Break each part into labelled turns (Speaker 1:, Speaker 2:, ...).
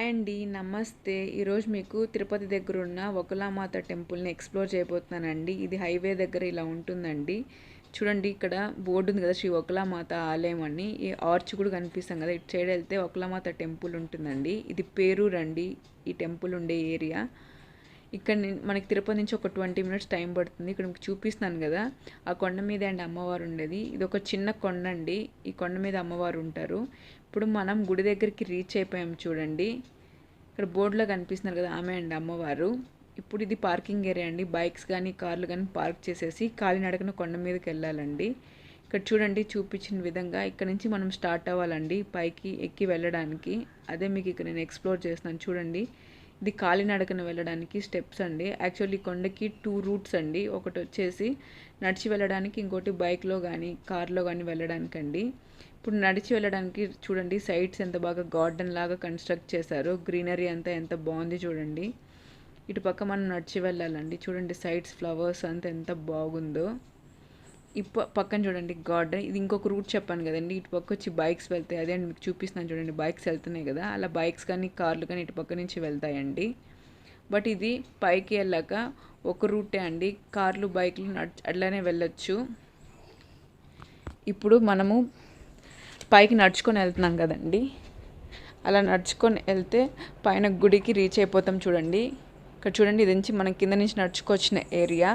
Speaker 1: Hi అండి నమస్తే. ఈరోజు మీకు తిరుపతి దగ్గర ఉన్న ఒకలామాత టెంపుల్ని ఎక్స్ప్లోర్ చేయబోతున్నానండి. ఇది హైవే దగ్గర ఇలా ఉంటుందండి. చూడండి ఇక్కడ బోర్డు ఉంది కదా శ్రీ ఒకలామాత ఆలయం అని. ఈ ఆర్చ్ కూడా కనిపిస్తాం కదా ఇటు సైడ్ వెళ్తే ఒకలామాత టెంపుల్ ఉంటుందండి. ఇది పేరు అండి ఈ టెంపుల్ ఉండే ఏరియా. ఇక్కడ మనకి తిరుపతి నుంచి ఒక ట్వంటీ మినిట్స్ టైం పడుతుంది. ఇక్కడ మీకు చూపిస్తున్నాను కదా. ఆ కొండ మీద అండి అమ్మవారు ఉండేది. ఇది ఒక చిన్న కొండ అండి. ఈ కొండ మీద అమ్మవారు ఉంటారు. ఇప్పుడు మనం గుడి దగ్గరికి రీచ్ అయిపోయాం చూడండి. ఇక్కడ బోర్డులో కనిపిస్తున్నారు కదా ఆమె అండి అమ్మవారు. ఇప్పుడు ఇది పార్కింగ్ ఏరియా అండి. బైక్స్ కానీ కార్లు కానీ పార్క్ చేసేసి కాలినడకన కొండ మీదకి వెళ్ళాలండి. ఇక్కడ చూడండి చూపించిన విధంగా ఇక్కడ నుంచి మనం స్టార్ట్ అవ్వాలండి. పైకి ఎక్కి వెళ్ళడానికి. అదే మీకు ఇక్కడ నేను ఎక్స్ప్లోర్ చేస్తున్నాను చూడండి. ఇది కాలినడకన వెళ్ళడానికి స్టెప్స్ అండి. యాక్చువల్లీ కొండకి టూ రూట్స్ అండి. ఒకటి వచ్చేసి నడిచి వెళ్ళడానికి ఇంకోటి బైక్లో కానీ కార్లో కానీ వెళ్ళడానికి అండి ఇప్పుడు నడిచి వెళ్ళడానికి చూడండి సైడ్స్ ఎంత బాగా గార్డెన్ లాగా కన్స్ట్రక్ట్ చేశారు గ్రీనరీ అంతా ఎంత బాగుంది చూడండి. ఇటు పక్క మనం నడిచి వెళ్ళాలండి. చూడండి సైడ్స్ ఫ్లవర్స్ అంతా ఎంత బాగుందో. ఇప్ప పక్కన చూడండి గార్డెన్. ఇది ఇంకొక రూట్ చెప్పాను కదండి. ఇటు పక్క వచ్చి బైక్స్ వెళ్తాయి. అదే అండి మీకు చూపిస్తున్నాను చూడండి. బైక్స్ వెళ్తున్నాయి కదా. అలా బైక్స్ కానీ కార్లు కానీ ఇటు పక్క నుంచి వెళ్తాయండి. బట్ ఇది పైకి వెళ్ళాక ఒక రూటే అండి. కార్లు బైక్లు నడ్ అట్లానే వెళ్ళొచ్చు. ఇప్పుడు మనము పైకి నడుచుకొని వెళ్తున్నాం కదండి. అలా నడుచుకొని వెళ్తే పైన గుడికి రీచ్ అయిపోతాం చూడండి. ఇక్కడ చూడండి ఇది నుంచి మనం కింద నుంచి నడుచుకొచ్చిన ఏరియా.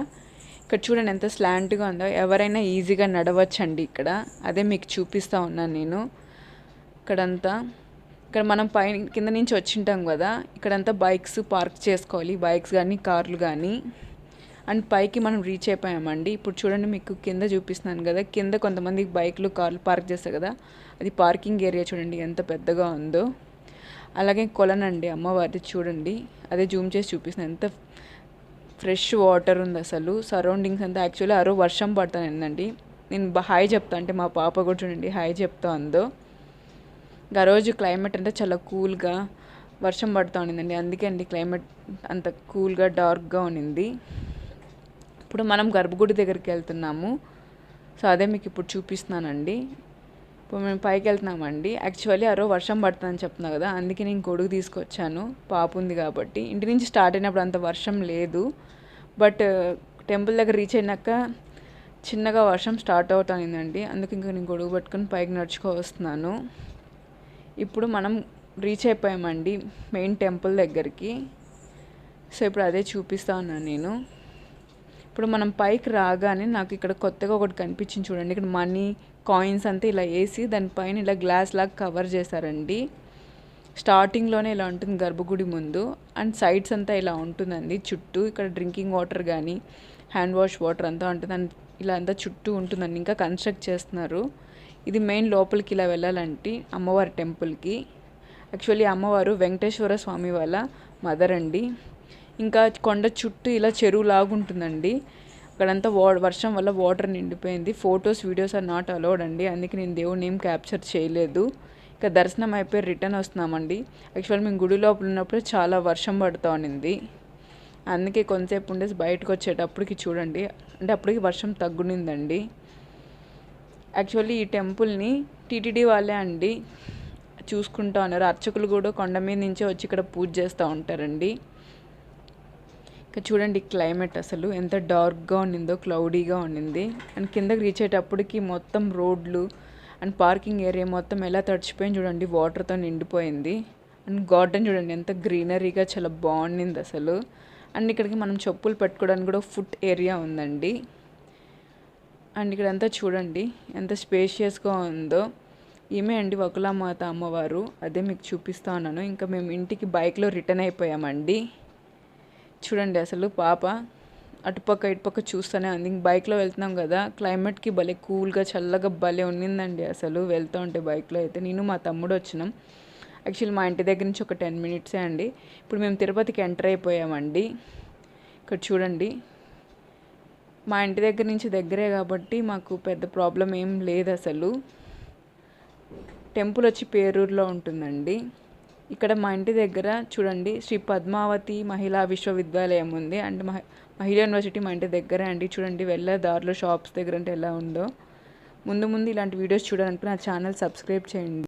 Speaker 1: ఇక్కడ చూడండి ఎంత స్లాంట్గా ఉందో. ఎవరైనా ఈజీగా నడవచ్చండి ఇక్కడ. అదే మీకు చూపిస్తూ ఉన్నాను నేను. ఇక్కడంతా. ఇక్కడ మనం పైన కింద నుంచి వచ్చింటాం కదా. ఇక్కడంతా బైక్స్ పార్క్ చేసుకోవాలి. బైక్స్ కానీ కార్లు కానీ అండ్ పైకి మనం రీచ్ అయిపోయామండి. ఇప్పుడు చూడండి మీకు కింద చూపిస్తున్నాను కదా. కింద కొంతమంది బైక్లు కార్లు పార్క్ చేస్తారు కదా. అది పార్కింగ్ ఏరియా చూడండి ఎంత పెద్దగా ఉందో. అలాగే కొలనండి అమ్మవారిది చూడండి. అదే జూమ్ చేసి చూపిస్తున్నాను. ఎంత ఫ్రెష్ వాటర్ ఉంది అసలు. సరౌండింగ్స్ అంతా యాక్చువల్లీ ఆరో వర్షం వర్షం పడుతుందండి. నేను హాయ్ చెప్తా అంటే మా పాప కూడా చూడండి హాయ్ చెప్తా ఉందో. ఆ రోజు క్లైమేట్ అంటే చాలా కూల్గా వర్షం పడుతూ ఉండిందండి. అందుకే అండి క్లైమేట్ అంత కూల్గా డార్క్గా ఉన్నింది ఇప్పుడు మనం గర్భగుడి దగ్గరికి వెళ్తున్నాము. సో అదే మీకు ఇప్పుడు చూపిస్తున్నానండి. ఇప్పుడు మేము పైకి వెళ్తున్నామండి. యాక్చువల్లీ ఆ వర్షం పడుతుందని చెప్తున్నా కదా అందుకే నేను గొడుగు తీసుకొచ్చాను. పాప ఉంది కాబట్టి. ఇంటి నుంచి స్టార్ట్ అయినప్పుడు అంత వర్షం లేదు. బట్ టెంపుల్ దగ్గర రీచ్ అయినాక చిన్నగా వర్షం స్టార్ట్ అవుతానిందండి. అందుకే ఇంకా నేను గొడుగు పట్టుకొని పైకి నడుచుకో వస్తున్నాను. ఇప్పుడు మనం రీచ్ అయిపోయామండి మెయిన్ టెంపుల్ దగ్గరికి. సో ఇప్పుడు అదే చూపిస్తా ఉన్నాను నేను. ఇప్పుడు మనం పైకి రాగానే నాకు ఇక్కడ కొత్తగా ఒకటి కనిపించింది చూడండి. ఇక్కడ మనీ కాయిన్స్ అంతా ఇలా వేసి దానిపైన ఇలా గ్లాస్ లాగా కవర్ చేశారండి. స్టార్టింగ్లోనే ఇలా ఉంటుంది గర్భగుడి ముందు. అండ్ సైడ్స్ అంతా ఇలా ఉంటుందండి. చుట్టూ ఇక్కడ డ్రింకింగ్ వాటర్ కానీ హ్యాండ్ వాష్ వాటర్ అంతా ఉంటుంది. అండ్ ఇలా అంతా చుట్టూ ఉంటుందండి. ఇంకా కన్స్ట్రక్ట్ చేస్తున్నారు. ఇది మెయిన్ లోపలికి ఇలా వెళ్ళాలంటే అమ్మవారి టెంపుల్కి. యాక్చువల్లీ అమ్మవారు వెంకటేశ్వర స్వామి వాళ్ళ మదర్ అండి. ఇంకా కొండ చుట్టూ ఇలా చెరువు లాగుంటుందండి. అక్కడంతా వా వర్షం వల్ల వాటర్ నిండిపోయింది. Photos videos are not allowed అండి. అందుకే నేను దేవుని ఏం క్యాప్చర్ చేయలేదు. ఇక దర్శనం అయిపోయి రిటర్న్ వస్తున్నామండి. యాక్చువల్ మేము గుడి లోపల ఉన్నప్పుడు చాలా వర్షం పడుతూ ఉన్నింది. అందుకే కొంతసేపు ఉండేసి బయటకు వచ్చేటప్పటికి చూడండి. అంటే అప్పటికి వర్షం తగ్గునిందండి. యాక్చువల్లీ ఈ టెంపుల్ని టీటీడీ వాళ్ళే అండి చూసుకుంటా ఉన్నారు. అర్చకులు కూడా కొండ మీద నుంచే వచ్చి ఇక్కడ పూజ చేస్తూ ఉంటారండి. ఇక చూడండి క్లైమేట్ అసలు ఎంత డార్క్గా ఉన్నిందో క్లౌడీగా ఉన్నింది. అండ్ కిందకి రీచ్ అయ్యేటప్పటికి మొత్తం రోడ్లు అండ్ పార్కింగ్ ఏరియా మొత్తం ఎలా తడిచిపోయింది చూడండి వాటర్తో నిండిపోయింది. అండ్ గార్డెన్ చూడండి ఎంత గ్రీనరీగా చాలా బాగుండింది అసలు. అండ్ ఇక్కడికి మనం చెప్పులు పెట్టుకోవడానికి కూడా ఫుట్ ఏరియా ఉందండి. అండ్ ఇక్కడంతా చూడండి ఎంత స్పేషియస్గా ఉందో. ఈమె అండి వకులామాత అమ్మవారు అదే మీకు చూపిస్తా ఉన్నాను ఇంకా మేము ఇంటికి బైక్లో రిటర్న్ అయిపోయామండి. చూడండి అసలు పాప అటుపక్క ఇటుపక్క చూస్తూనే ఉంది. ఇంక బైక్లో వెళ్తున్నాం కదా క్లైమేట్కి భలే కూల్గా చల్లగా భలే ఉన్నిందండి అసలు వెళ్తూ ఉంటే బైక్లో అయితే. నేను మా తమ్ముడు వచ్చినాం. యాక్చువల్లీ మా ఇంటి దగ్గర నుంచి ఒక టెన్ మినిట్సే అండి. ఇప్పుడు మేము తిరుపతికి ఎంటర్ అయిపోయామండి. ఇక్కడ చూడండి. మా ఇంటి దగ్గర నుంచి దగ్గరే కాబట్టి మాకు పెద్ద ప్రాబ్లం ఏం లేదు అసలు. టెంపుల్ వచ్చి పేరూరులో ఉంటుందండి. ఇక్కడ మా ఇంటి దగ్గర చూడండి శ్రీ పద్మావతి మహిళా విశ్వవిద్యాలయం ఉంది. అండ్ మహి మహిళా యూనివర్సిటీ మా ఇంటి దగ్గర అండి. చూడండి వెళ్ళే దారిలో షాప్స్ దగ్గర అంటే ఎలా ఉందో. ముందు ముందు ఇలాంటి వీడియోస్ చూడాలంటే నా ఛానల్ సబ్స్క్రైబ్ చేయండి.